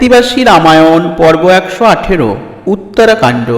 কৃত্তিবাসী রামায়ণ, পর্ব একশো আঠেরো, উত্তরাকাণ্ড।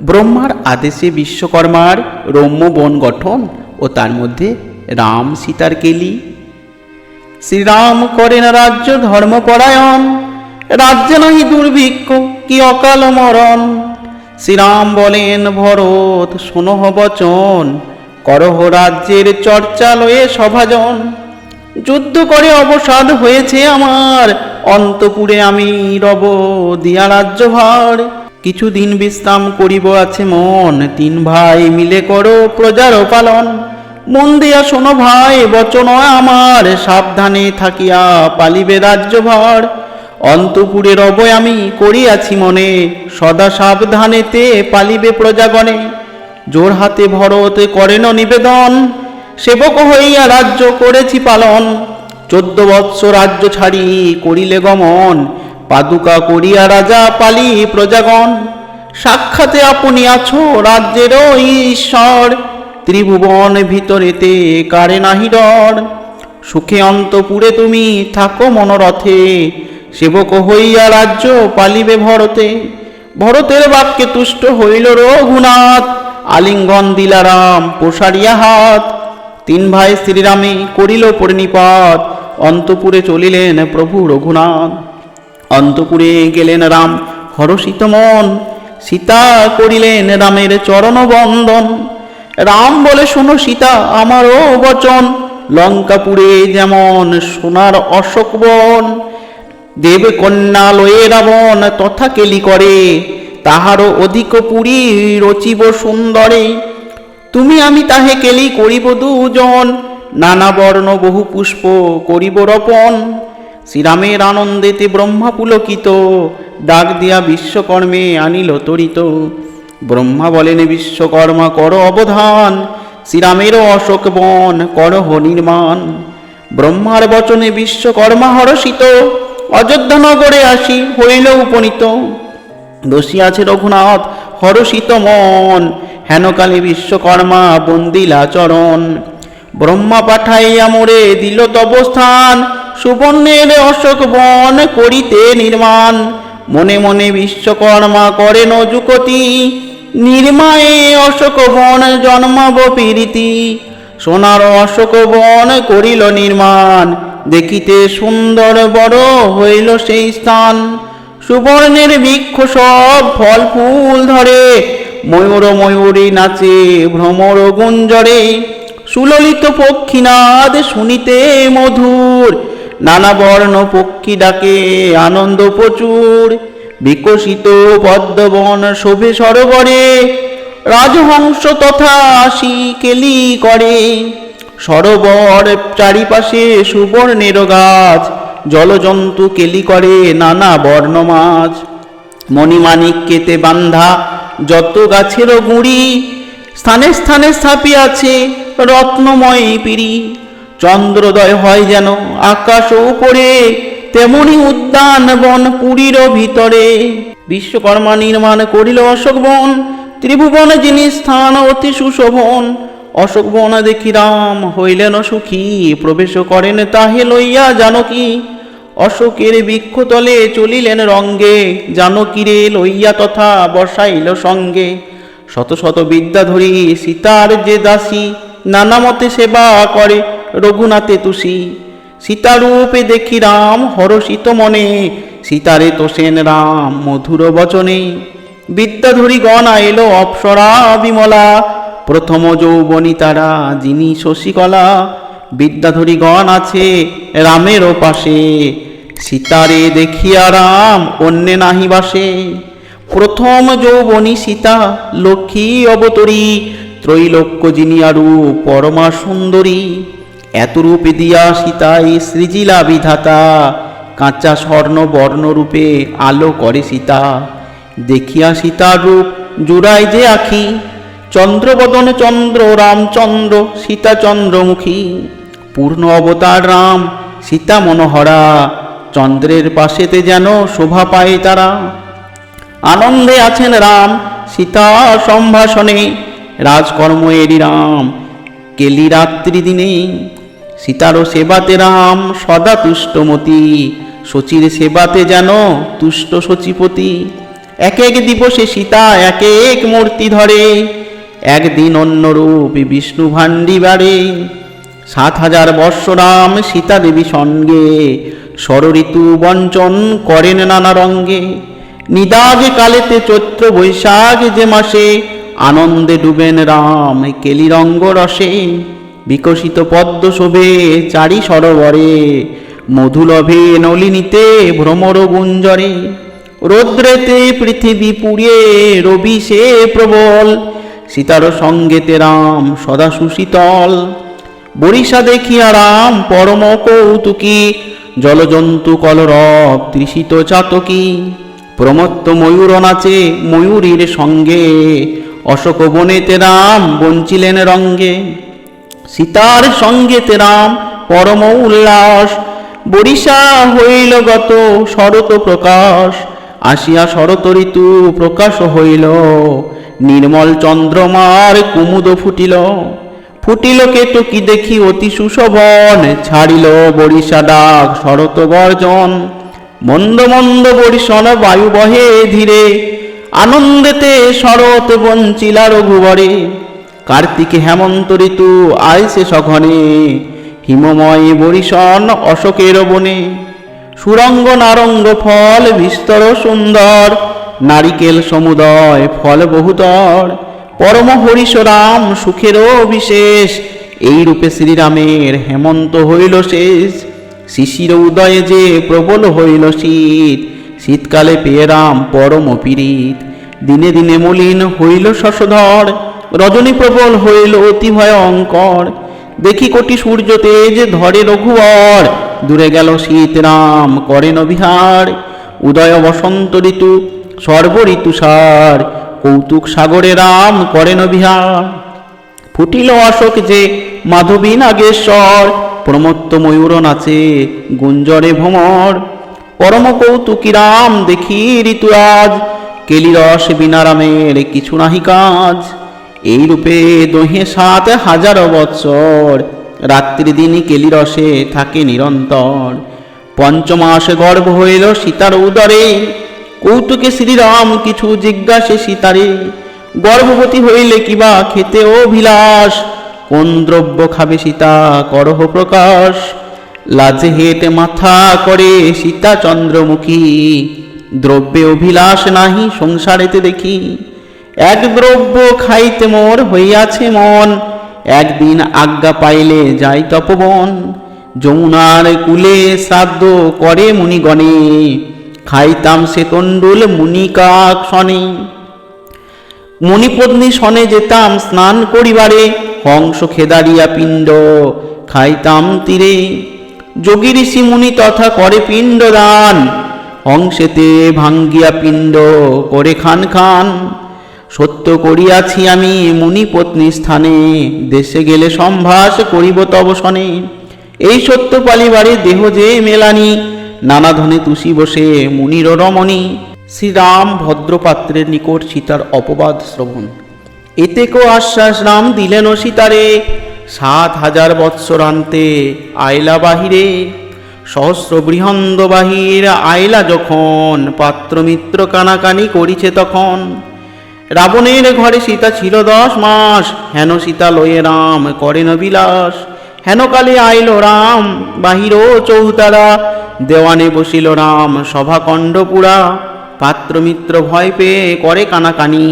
ব্রহ্মার আদেশে বিশ্বকর্মার রম্য বন গঠন ও তার মধ্যে রাম সীতার কেলি। শ্রীরাম করেন রাজ্য ধর্মপরায়ণ, রাজ্যে নাহি দুর্ভিক্ষ, কি অকাল মরণ। শ্রীরাম বলেন, ভরত শোনহ বচন, করহ রাজ্যের চর্চা লয়ে সভাজন। যুদ্ধ করে অবসাদ হয়েছে আমার অন্তপুরে আমি রব দিয়া রাজ্য রাজ্যভার। কিছুদিন বিশ্রাম করিব আছে মন, তিন ভাই মিলে করো প্রজার পালন। মন দিয়া শোনো ভাই, বচন আমার, সাবধানে থাকিয়া পালিবে রাজ্যভার। অন্তপুরে রব আমি করিয়াছি মনে, সদা সাবধানেতে পালিবে প্রজাগণে। জোর হাতে ভরত করেন নিবেদন, সেবক হইয়া রাজ্য করেছি পালন। চোদ্দ বৎসর রাজ্য ছাড়ি করিলে গমন, পাদুকা করিয়া রাজা পালি প্রজাগণ। সাক্ষাতে আপনি আছো রাজ্যের ঈশ্বর, ত্রিভুবন ভিতরেতে কারে নাহি ডর। সুখে অন্তপুরে তুমি থাকো মনোরথে, সেবক হইয়া রাজ্য পালিবে ভরতে। ভরতের বাক্যে তুষ্ট হইল রঘুনাথ, আলিঙ্গন দিলারাম প্রসারিয়া হাত। তিন ভাই শ্রীরামে করিল পরিণিপাত অন্তপুরে চলিলেন প্রভু রঘুনাথ। অন্তপুরে গেলেন রাম, হরষিত মন। সীতা করিলেন রামের চরণ বন্দন রাম বলে, শোনো সীতা, আমারও বচন। লঙ্কাপুরে যেমন সোনার অশোক বন দেব কন্যা লয়ে রাবণ তথা কেলি করে, তাহারও অধিক পুরী রচিব সুন্দরে। তুমি আমি তাহে কেলি করিব দুজন। নানা বর্ণ বহু পুষ্প করিব রপন। শ্রীরামের আনন্দেতে ব্রহ্মা পুলকিত ডাক দিয়া বিশ্বকর্মে আনিল তরিত। ব্রহ্মা বলেন, বিশ্বকর্মা, কর অবধান। শ্রীরামেরও অশোক বন, করহ নির্মাণ। ব্রহ্মার বচনে বিশ্বকর্মা হরষিত। অযোধ্যা নগরে আসি, হইল উপনীত। দোষী আছে রঘুনাথ, হরষিত মন। হেনকালে বিশ্বকর্মা বন্দিলা চরণ ব্রহ্মা পাঠাইয়া মোরে দিল তবস্থান, সুবর্ণের অশোক বন করিতে নির্মাণ। মনে মনে বিশ্বকর্মা করেন যুকতি নির্মায়ে অশোক বন জন্মাব প্রীতি। সোনার অশোক বন করিল নির্মাণ, দেখিতে সুন্দর বড় হইল সেই স্থান। সুবর্ণের বৃক্ষ সব ফল ফুল ধরে, ময়ূর ময়ূরী নাচে, ভ্রমর গুঞ্জরে সুললিত পক্ষীনাদ শুনিতে মধুর, নানা বর্ণ পক্ষী ডাকে, আনন্দ প্রচুর। বিকশিত পদ্মবন শোভে সরোবরে, রাজহংস তথা আসি কেলি করে। সরোবর চারিপাশে সুবর্ণের গাছ, জলজন্তু কেলি করে, নানা বর্ণ মাছ। মণিমাণিক কেতে বান্ধা যত গাছেরও গুঁড়ি, স্থানে স্থানে স্থাপিয়াছে রত্নময় পিড়ি। চন্দ্রোদয় হয় যেন আকাশ উপরে, তেমনি উদ্যান বন পুরীর ভিতরে। বিশ্বকর্মা নির্মাণ করিল অশোক বন, ত্রিভুবন যিনি স্থান অতি সুশোভন। অশোক বন দেখি রাম হইলেন সুখী, প্রবেশ করেন তাহে লইয়া জানকী। অশোকের বৃক্ষতলে চলিলেন রঙ্গে, জানকীরে লইয়া তথা বসাইল সঙ্গে। শত শত বিদ্যাধরী সীতার যে দাসী নানা মতে সেবা করে রঘুনাথে তুষি। সীতারূপে দেখি রাম হরষিত মনে, সীতারে তোষেন রাম মধুর বচনে। বিদ্যাধরী গণ এলো অপ্সরা বিমলা, প্রথম যৌবনী তারা যিনি শশীকলা। বিদ্যাধরী গণ আছে রামেরও পাশে, সীতারে দেখিয়া রাম অন্যে নাহি বাসে। প্রথম যৌবনী সীতা লক্ষ্মী অবতরী ত্রৈলোক্য যিনি আরু, পরমা সুন্দরী এত রূপে দিয়া সীতাই সৃজিলা বিধাতা। কাঁচা স্বর্ণ বর্ণরূপে আলো করে সীতা। দেখিয়া সীতার রূপ জুড়াই যে আখি, চন্দ্রবদন চন্দ্র, রামচন্দ্র, সীতা চন্দ্রমুখী। পূর্ণ অবতার রাম, সীতা মনোহরা, চন্দ্রের পাশেতে যেন শোভা পায় তারা। আনন্দে আছেন রাম সীতা সম্ভাষণে রাজকর্ম এরি রাম কেলি রাত্রি দিনে সীতারও সেবাতে রাম, সদা তুষ্টমতি। সচির সেবাতে যেন তুষ্ট সচিপতি এক এক দিবসে সীতা এক এক মূর্তি ধরে। একদিন অন্য রূপ বিষ্ণু ভান্ডি বাড়ে। সাত হাজার বর্ষ রাম সীতা দেবী সঙ্গে। ষড়ঋতু বঞ্চন করেন নানা রঙ্গে। নিদাগে কালেতে চৈত্র বৈশাখ যে মাসে আনন্দে ডুবেন রাম, কেলি রঙ্গ রসে, বিকশিত পদ্ম শোভে চারি সরোবরে, মধুলভে নলিনীতে ভ্রমর গুঞ্জরে, রৌদ্রেতে পৃথিবী পুড়িয়ে রবি সে প্রবল, সীতার সঙ্গেতে রাম সদা সুশীতল। বরিশা দেখিয়া রাম পরম কৌতুকী, জলজন্তু কলরব তৃষিত চাতকী, প্রমত্ত ময়ূর নাচে ময়ূরীর সঙ্গে অশোক বনেতে রাম বঞ্চিলেন রঙ্গে। সীতার সঙ্গেতে রাম পরম উল্লাস। বরিশা হইল গত শরত প্রকাশ। আসিয়া শরত ঋতু প্রকাশ হইল। নির্মল চন্দ্রমার কুমুদ ফুটিল। ফুটিল কেতকি দেখি অতি সুশোভন। ছাড়িল বরিশা ডাক শরত গর্জন। মন্দ মন্দ বরিশন বায়ু বহে ধীরে। আনন্দেতে শরৎ বঞ্চিলা রঘুবরে, কার্তিকে হেমন্ত ঋতু আইসে সঘনে, হিমময় বরিশন অশোকের বনে, সুরঙ্গ নারঙ্গ ফল, বিস্তর সুন্দর, নারিকেল সমুদয় ফল বহুতর, পরম হরিশ রাম সুখেরও বিশেষ এই রূপে শ্রীরামের হেমন্ত হইল শেষ, শিশির উদয়ে যে প্রবল হইল শীত শীতকালে পেয়ে রাম পরম পীড়িত দিনে দিনে মলিন হইল শশধর, রজনী প্রবল হইল অতি ভয়ঙ্কর। দেখি কোটি সূর্য তেজ ধরে রঘুবর। দূরে গেল শীত রাম, করেন বিহার উদয় বসন্ত ঋতু, সর্ব ঋতুসার কৌতুক সাগরে রাম, করেন বিহার ফুটিল অশোক যে মাধবী নাগেশ্বর, প্রমত্ত ময়ূর নাচে গুঞ্জরে ভ্রমর। পরম কৌতুকী রাম দেখি ঋতুরাজ কেলিরস বিনারামের কিছু নাহি কাজ। এই রূপে দহে সাত হাজার বৎসর। রাত্রি দিনই কেলিরসে থাকে নিরন্তর। পঞ্চমাস গর্ভ হইল সীতার উদরে। কৌতুকে শ্রীরাম কিছু জিজ্ঞাসে সীতারে, গর্ভবতী হইলে কিবা খেতে অভিলাষ? কোন দ্রব্য খাবে সীতা? করহ প্রকাশ? লাজে হেটে মাথা করে সীতা চন্দ্রমুখী। দ্রব্যে অভিলাষ নাহি সংসারেতে দেখি। এক দ্রব্য খাইতে মোর হইয়াছে মন, একদিন আজ্ঞা পাইলে যাই তপবন। যমুনার কুলে শ্রাদ্ধ করে মুনিগণে, খাইতাম সে তণ্ডুল মুনিকাক শনে মণিপত্নী সনে যেতাম স্নান করিবারে, হংস খেদারিয়া পিণ্ড খাইতাম তীরে। যোগী ঋষি মুনি তথা করে পিণ্ড দান হংসেতে ভাঙ্গিয়া পিণ্ড করে খান খান। সত্য করিয়াছি আমি মুনিপত্নী স্থানে। দেশে গেলে সম্ভাস করিব তব শনে। এই সত্য পালিবারে দেহ যে মেলানি, নানা ধনে তুষি বসে মুনির রমণী। শ্রীরাম ভদ্রপাত্রের নিকট সীতার অপবাদ শ্রবণ। এতে কো আশ্বাস রাম দিলেন সীতারে। সাত হাজার বৎসরান্তে আইলা বাহিরে, সহস্র বৃহন্দ বাহির আইলা যখন পাত্রমিত্র কানাকানি করিছে তখন। রাবণের ঘরে সীতা ছিল দশ মাস, হেন সীতা লয়ে রাম করেন বিলাস হেন কালে আইল রাম, বাহির চৌতারা, দেওয়ানে বসিল রাম সভাকণ্ড পুরা পাত্রমিত্র ভয় পেয়ে করে কানাকানি।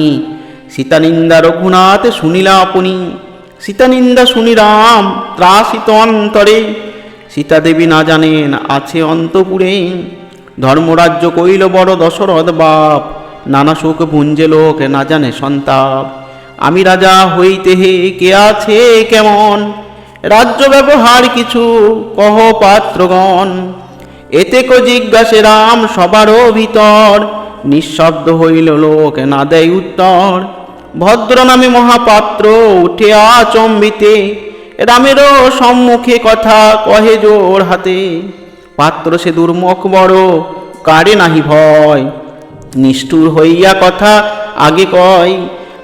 সীতানিন্দা রঘুনাথ শুনিলা আপনি সীতানিন্দা শুনি রাম ত্রাসিত অন্তরে। সীতা দেবী না জানেন, আছে অন্তপুরে। ধর্মরাজ্য কইল বড় দশরথ বাপ, নানা সুখ ভুঞ্জে লোক না জানে সন্তাপ। আমি রাজা হইতে হে, কে আছে কেমন? রাজ্য ব্যবহার কিছু, কহ পাত্রগণ। এতে কো জিজ্ঞাসে রাম সবারও ভিতর। নিঃশব্দ হইল লোক, না দেয় উত্তর। ভদ্র নামে মহাপাত্র উঠে আচম্বিতে রামেরও সম্মুখে কথা কহে জোর হাতে, পাত্র সে দুর্মুখ বড়, কারে নাহি ভয়? নিষ্ঠুর হইয়া কথা আগে কয়,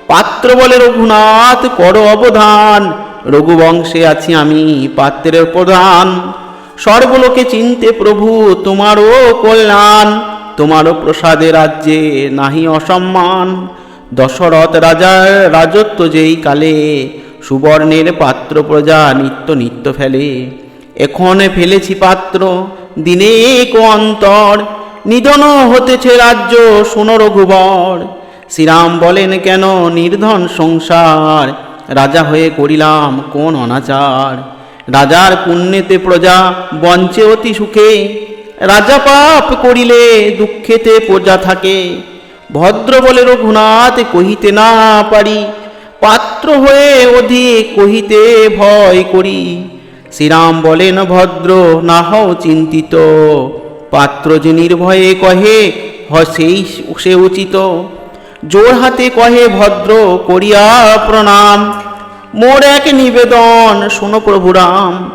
পাত্র বলে রঘুনাথ, কর অবধান, রঘুবংশে আছি আমি, পাত্রের প্রধান। সর্বলোকে চিনতে প্রভু, তোমারও কল্যাণ, তোমারও প্রসাদে রাজ্যে নাহি অসম্মান। দশরথ রাজার রাজত্ব যেই কালে, সুবর্ণের পাত্র প্রজা নিত্য নিত্য ফেলে। এখন ফেলেছি পাত্র দিনে এক অন্তর, নিধন হতেছে রাজ্য শোনো রঘুবর। শ্রীরাম বলেন, কেন নির্ধন সংসার? রাজা হয়ে করিলাম কোন অনাচার? রাজার পুণ্যেতে প্রজা বঞ্চে অতি সুখে। রাজা পাপ করিলে দুঃখেতে প্রজা থাকে। ভদ্র বলে রঘুনাথ কহিতে না পারি। পাত্র হয়ে অধিক কহিতে ভয় করি। শ্রীরাম বলেন, ভদ্র না হও চিন্তিত। পাত্র যে নির্ভয়ে কহে হ সেই সে উচিত। জোর হাতে কহে, ভদ্র, করিয়া প্রণাম। মোর এক নিবেদন শোনো প্রভুরাম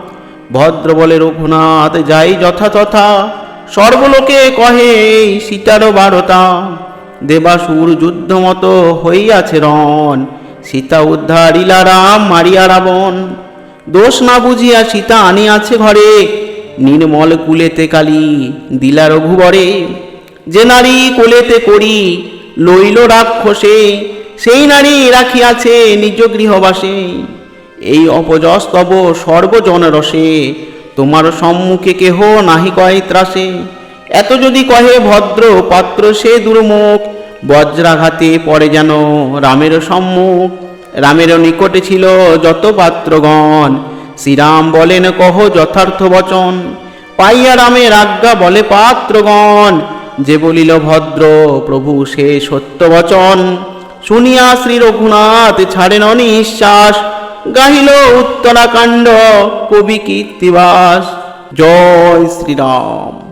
ভদ্র বলে রঘুনাথ যাই যথাতথা। সর্বলোকে কহে সীতারও বারতা। দেবাসুর যুদ্ধ মতো হইয়াছে রণ। সীতা উদ্ধারিলা রাম, মারিয়া রাবণ। দোষ না বুঝিয়া সীতা আনিয়াছে ঘরে। নির্মল কুলেতে কালী, দিলা রঘুবরে। যে নারী কোলেতে করি, লইল রাক্ষসে, সেই নারী রাখিয়াছে নিজ গৃহবাসে। এই অপজস্তব সর্বজনরসে তোমার সম্মুখে কেহ নাহি কয় ত্রাসে। এত যদি কহে ভদ্র পাত্র সে দুর্মুখ, বজ্রাঘাতে পড়ে যেন রামের সম্মুখ। রামের নিকটে ছিল যত পাত্রগণ, শ্রীরাম বলেন, কহ যথার্থ বচন। পাইয়া রামের আজ্ঞা বলে, পাত্রগণ, যে বলিল ভদ্র, প্রভু সে সত্য বচন। শুনিয়া শ্রী রঘুনাথ ছাড়েন নিঃশ্বাস গাহিল উত্তরাকাণ্ড কবি কীর্তিবাস। জয় শ্রীরাম।